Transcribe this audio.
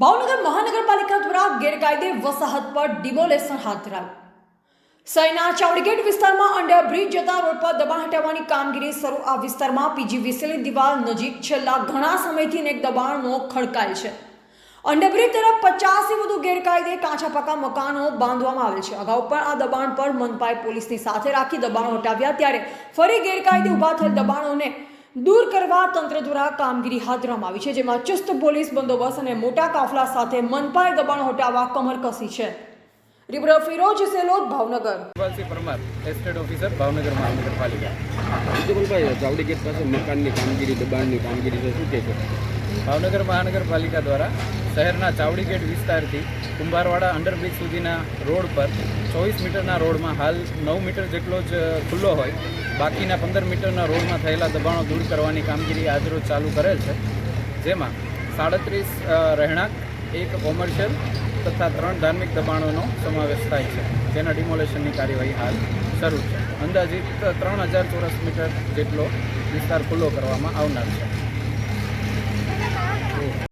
ભાવનગર મહાનગરપાલિકા દ્વારા ગેરકાયદે વસાહત પર ડિમોલેશન હાથ ધરાયું. સૈના ચાવડીગેટ વિસ્તારમાં અંડરબ્રિજ જતા રોડ પર દબાણ હટાવવાની કામગીરી શરૂ. આ વિસ્તારમાં વિસેલી દિવાલ નજીક છેલ્લા ઘણા સમયથી એક દબાણનો ખડકાય છે. અંડરબ્રિજ તરફ પચાસથી વધુ ગેરકાયદે કાચા પાકા મકાનો બાંધવામાં આવેલ છે. અગાઉ પણ આ દબાણ પર મનપાએ પોલીસની સાથે રાખી દબાણો હટાવ્યા. ત્યારે ફરી ગેરકાયદે ઊભા થયેલ દબાણોને દૂર કરવા તંત્ર દ્વારા કામગીરી હાથ ધરવામાં આવી છે જેમાં ચુસ્ત પોલીસ બંદોબસ્ત અને મોટા કાફલા સાથે મનપાએ દબાણ હટાવવા કમર કસી છે. Reporter Firoz Selod Bhavnagar. Parmar estate officer Bhavnagar મહાનગરપાલિકા. વિજયપાલભાઈ ચાવડી ગેટ પાસે મકાનની કામગીરી દબાણની કામગીરી છે શું કહે છે? ભાવનગર મહાનગરપાલિકા દ્વારા શહેરના ચાવડી ગેટ વિસ્તારથી કુંભારવાડા અંડરબ્રિજ સુધીના રોડ પર ચોવીસ મીટરના રોડમાં હાલ નવ મીટર જેટલો જ ખુલ્લો હોય, બાકીના પંદર મીટરના રોડમાં થયેલા દબાણો દૂર કરવાની કામગીરી આજરોજ ચાલુ કરેલ છે, જેમાં સાડત્રીસ રહેણાંક, એક કોમર્શિયલ તથા ત્રણ ધાર્મિક દબાણોનો સમાવેશ થાય છે, જેના ડિમોલેશનની કાર્યવાહી હાલ શરૂ છે. અંદાજિત ત્રણ હજાર ચોરસ મીટર જેટલો વિસ્તાર ખુલ્લો કરવામાં આવનાર છે.